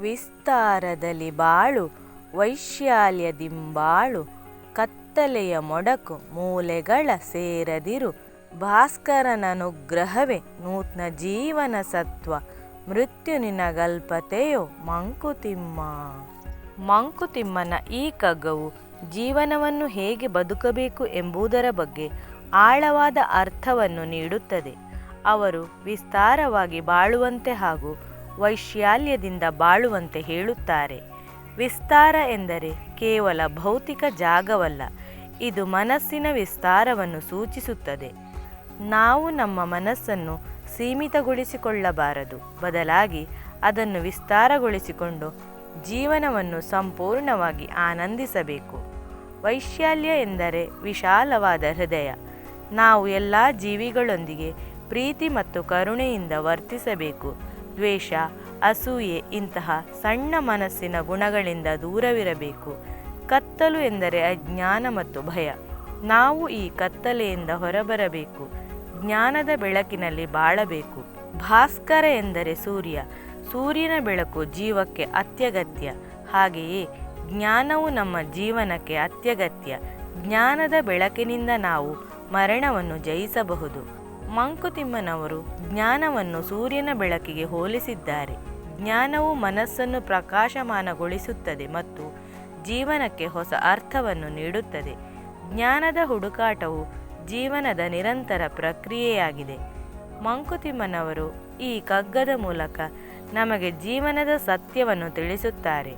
ವಿಸ್ತಾರದಲ್ಲಿ ಬಾಳು ವೈಶಾಲ್ಯದಿಂಬಾಳು ಕತ್ತಲೆಯ ಮೊಡಕು, ಮೂಲೆಗಳ ಸೇರದಿರು, ಭಾಸ್ಕರನನುಗ್ರಹವೇ ನೂತ್ನ ಜೀವನ ಸತ್ವ, ಮೃತ್ಯು ನಿನಗಲ್ಪತೆಯೋ ಮಂಕುತಿಮ್ಮ. ಮಂಕುತಿಮ್ಮನ ಈ ಕಗ್ಗವು ಜೀವನವನ್ನು ಹೇಗೆ ಬದುಕಬೇಕು ಎಂಬುದರ ಬಗ್ಗೆ ಆಳವಾದ ಅರ್ಥವನ್ನು ನೀಡುತ್ತದೆ. ಅವರು ವಿಸ್ತಾರವಾಗಿ ಬಾಳುವಂತೆ ಹಾಗೂ ವೈಶಾಲ್ಯದಿಂದ ಬಾಳುವಂತೆ ಹೇಳುತ್ತಾರೆ. ವಿಸ್ತಾರ ಎಂದರೆ ಕೇವಲ ಭೌತಿಕ ಜಾಗವಲ್ಲ, ಇದು ಮನಸ್ಸಿನ ವಿಸ್ತಾರವನ್ನು ಸೂಚಿಸುತ್ತದೆ. ನಾವು ನಮ್ಮ ಮನಸ್ಸನ್ನು ಸೀಮಿತಗೊಳಿಸಿಕೊಳ್ಳಬಾರದು, ಬದಲಾಗಿ ಅದನ್ನು ವಿಸ್ತಾರಗೊಳಿಸಿಕೊಂಡು ಜೀವನವನ್ನು ಸಂಪೂರ್ಣವಾಗಿ ಆನಂದಿಸಬೇಕು. ವೈಶಾಲ್ಯ ಎಂದರೆ ವಿಶಾಲವಾದ ಹೃದಯ. ನಾವು ಎಲ್ಲ ಜೀವಿಗಳೊಂದಿಗೆ ಪ್ರೀತಿ ಮತ್ತು ಕರುಣೆಯಿಂದ ವರ್ತಿಸಬೇಕು. ದ್ವೇಷ, ಅಸೂಯೆ ಇಂತಹ ಸಣ್ಣ ಮನಸ್ಸಿನ ಗುಣಗಳಿಂದ ದೂರವಿರಬೇಕು. ಕತ್ತಲು ಎಂದರೆ ಅಜ್ಞಾನ ಮತ್ತು ಭಯ. ನಾವು ಈ ಕತ್ತಲೆಯಿಂದ ಹೊರಬರಬೇಕು. ಜ್ಞಾನದ ಬೆಳಕಿನಲ್ಲಿ ಬಾಳಬೇಕು. ಭಾಸ್ಕರ ಎಂದರೆ ಸೂರ್ಯ. ಸೂರ್ಯನ ಬೆಳಕು ಜೀವಕ್ಕೆ ಅತ್ಯಗತ್ಯ. ಹಾಗೆಯೇ ಜ್ಞಾನವು ನಮ್ಮ ಜೀವನಕ್ಕೆ ಅತ್ಯಗತ್ಯ. ಜ್ಞಾನದ ಬೆಳಕಿನಿಂದ ನಾವು ಮರಣವನ್ನು ಜಯಿಸಬಹುದು. ಮಂಕುತಿಮ್ಮನವರು ಜ್ಞಾನವನ್ನು ಸೂರ್ಯನ ಬೆಳಕಿಗೆ ಹೋಲಿಸಿದ್ದಾರೆ. ಜ್ಞಾನವು ಮನಸ್ಸನ್ನು ಪ್ರಕಾಶಮಾನಗೊಳಿಸುತ್ತದೆ ಮತ್ತು ಜೀವನಕ್ಕೆ ಹೊಸ ಅರ್ಥವನ್ನು ನೀಡುತ್ತದೆ. ಜ್ಞಾನದ ಹುಡುಕಾಟವು ಜೀವನದ ನಿರಂತರ ಪ್ರಕ್ರಿಯೆಯಾಗಿದೆ. ಮಂಕುತಿಮ್ಮನವರು ಈ ಕಗ್ಗದ ಮೂಲಕ ನಮಗೆ ಜೀವನದ ಸತ್ಯವನ್ನು ತಿಳಿಸುತ್ತಾರೆ.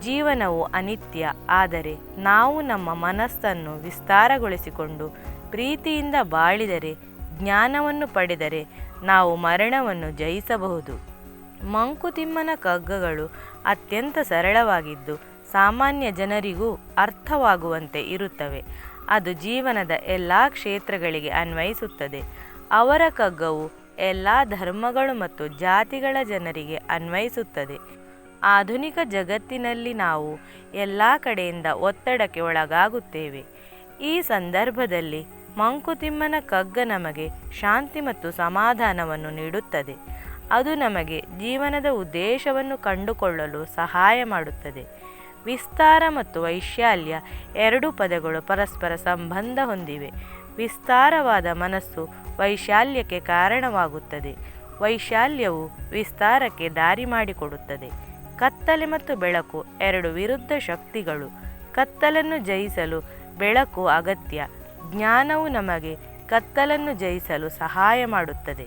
ಜೀವನವು ಅನಿತ್ಯ, ಆದರೆ ನಾವು ನಮ್ಮ ಮನಸ್ಸನ್ನು ವಿಸ್ತಾರಗೊಳಿಸಿಕೊಂಡು ಪ್ರೀತಿಯಿಂದ ಬಾಳಿದರೆ ಜ್ಞಾನವನ್ನು ಪಡೆದರೆ ನಾವು ಮರಣವನ್ನು ಜಯಿಸಬಹುದು. ಮಂಕುತಿಮ್ಮನ ಕಗ್ಗಗಳು ಅತ್ಯಂತ ಸರಳವಾಗಿದ್ದು ಸಾಮಾನ್ಯ ಜನರಿಗೂ ಅರ್ಥವಾಗುವಂತೆ ಇರುತ್ತವೆ. ಅದು ಜೀವನದ ಎಲ್ಲ ಕ್ಷೇತ್ರಗಳಿಗೆ ಅನ್ವಯಿಸುತ್ತದೆ. ಅವರ ಕಗ್ಗವು ಎಲ್ಲ ಧರ್ಮಗಳು ಮತ್ತು ಜಾತಿಗಳ ಜನರಿಗೆ ಅನ್ವಯಿಸುತ್ತದೆ. ಆಧುನಿಕ ಜಗತ್ತಿನಲ್ಲಿ ನಾವು ಎಲ್ಲ ಕಡೆಯಿಂದ ಒತ್ತಡಕ್ಕೆ ಒಳಗಾಗುತ್ತೇವೆ. ಈ ಸಂದರ್ಭದಲ್ಲಿ ಮಂಕುತಿಮ್ಮನ ಕಗ್ಗ ನಮಗೆ ಶಾಂತಿ ಮತ್ತು ಸಮಾಧಾನವನ್ನು ನೀಡುತ್ತದೆ. ಅದು ನಮಗೆ ಜೀವನದ ಉದ್ದೇಶವನ್ನು ಕಂಡುಕೊಳ್ಳಲು ಸಹಾಯ ಮಾಡುತ್ತದೆ. ವಿಸ್ತಾರ ಮತ್ತು ವೈಶಾಲ್ಯ ಎರಡೂ ಪದಗಳು ಪರಸ್ಪರ ಸಂಬಂಧ ಹೊಂದಿವೆ. ವಿಸ್ತಾರವಾದ ಮನಸ್ಸು ವೈಶಾಲ್ಯಕ್ಕೆ ಕಾರಣವಾಗುತ್ತದೆ. ವೈಶಾಲ್ಯವು ವಿಸ್ತಾರಕ್ಕೆ ದಾರಿ ಮಾಡಿಕೊಡುತ್ತದೆ. ಕತ್ತಲೆ ಮತ್ತು ಬೆಳಕು ಎರಡು ವಿರುದ್ಧ ಶಕ್ತಿಗಳು. ಕತ್ತಲನ್ನು ಜಯಿಸಲು ಬೆಳಕು ಅಗತ್ಯ. ಜ್ಞಾನವು ನಮಗೆ ಕತ್ತಲನ್ನು ಜಯಿಸಲು ಸಹಾಯ ಮಾಡುತ್ತದೆ.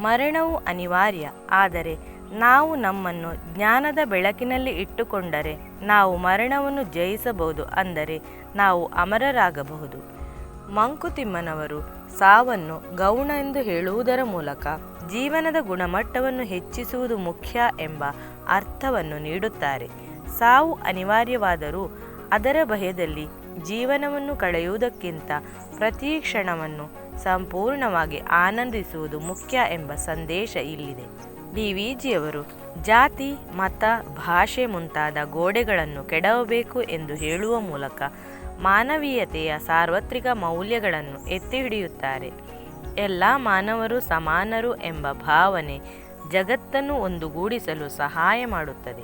ಮರಣವು ಅನಿವಾರ್ಯ, ಆದರೆ ನಾವು ನಮ್ಮನ್ನು ಜ್ಞಾನದ ಬೆಳಕಿನಲ್ಲಿ ಇಟ್ಟುಕೊಂಡರೆ ನಾವು ಮರಣವನ್ನು ಜಯಿಸಬಹುದು ಅಂದರೆ ನಾವು ಅಮರರಾಗಬಹುದು. ಮಂಕುತಿಮ್ಮನವರು ಸಾವನ್ನು ಗೌಣ ಎಂದು ಹೇಳುವುದರ ಮೂಲಕ ಜೀವನದ ಗುಣಮಟ್ಟವನ್ನು ಹೆಚ್ಚಿಸುವುದು ಮುಖ್ಯ ಎಂಬ ಅರ್ಥವನ್ನು ನೀಡುತ್ತಾರೆ. ಸಾವು ಅನಿವಾರ್ಯವಾದರೂ ಅದರ ಭಯದಲ್ಲಿ ಜೀವನವನ್ನು ಕಳೆಯುವುದಕ್ಕಿಂತ ಪ್ರತಿ ಕ್ಷಣವನ್ನು ಸಂಪೂರ್ಣವಾಗಿ ಆನಂದಿಸುವುದು ಮುಖ್ಯ ಎಂಬ ಸಂದೇಶ ಇಲ್ಲಿದೆ. ಡಿ. ವಿ. ಜಿಯವರು ಜಾತಿ, ಮತ, ಭಾಷೆ ಮುಂತಾದ ಗೋಡೆಗಳನ್ನು ಕೆಡವಬೇಕು ಎಂದು ಹೇಳುವ ಮೂಲಕ ಮಾನವೀಯತೆಯ ಸಾರ್ವತ್ರಿಕ ಮೌಲ್ಯಗಳನ್ನು ಎತ್ತಿ ಹಿಡಿಯುತ್ತಾರೆ ಎಲ್ಲ ಮಾನವರು ಸಮಾನರು ಎಂಬ ಭಾವನೆ ಜಗತ್ತನ್ನು ಒಂದುಗೂಡಿಸಲು ಸಹಾಯ ಮಾಡುತ್ತದೆ.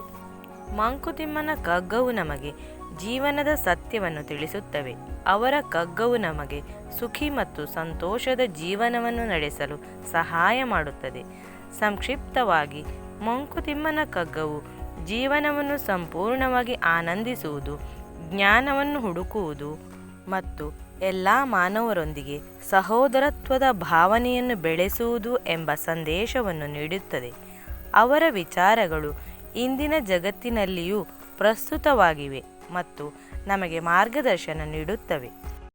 ಮಂಕುತಿಮ್ಮನ ಕಗ್ಗವು ನಮಗೆ ಜೀವನದ ಸತ್ಯವನ್ನು ತಿಳಿಸುತ್ತವೆ. ಅವರ ಕಗ್ಗವು ನಮಗೆ ಸುಖಿ ಮತ್ತು ಸಂತೋಷದ ಜೀವನವನ್ನು ನಡೆಸಲು ಸಹಾಯ ಮಾಡುತ್ತದೆ. ಸಂಕ್ಷಿಪ್ತವಾಗಿ, ಮಂಕುತಿಮ್ಮನ ಕಗ್ಗವು ಜೀವನವನ್ನು ಸಂಪೂರ್ಣವಾಗಿ ಆನಂದಿಸುವುದು, ಜ್ಞಾನವನ್ನು ಹುಡುಕುವುದು ಮತ್ತು ಎಲ್ಲ ಮಾನವರೊಂದಿಗೆ ಸಹೋದರತ್ವದ ಭಾವನೆಯನ್ನು ಬೆಳೆಸುವುದು ಎಂಬ ಸಂದೇಶವನ್ನು ನೀಡುತ್ತದೆ. ಅವರ ವಿಚಾರಗಳು ಇಂದಿನ ಜಗತ್ತಿನಲ್ಲಿಯೂ ಪ್ರಸ್ತುತವಾಗಿವೆ. ಮತ್ತು ನಮಗೆ ಮಾರ್ಗದರ್ಶನ ನೀಡುತ್ತವೆ.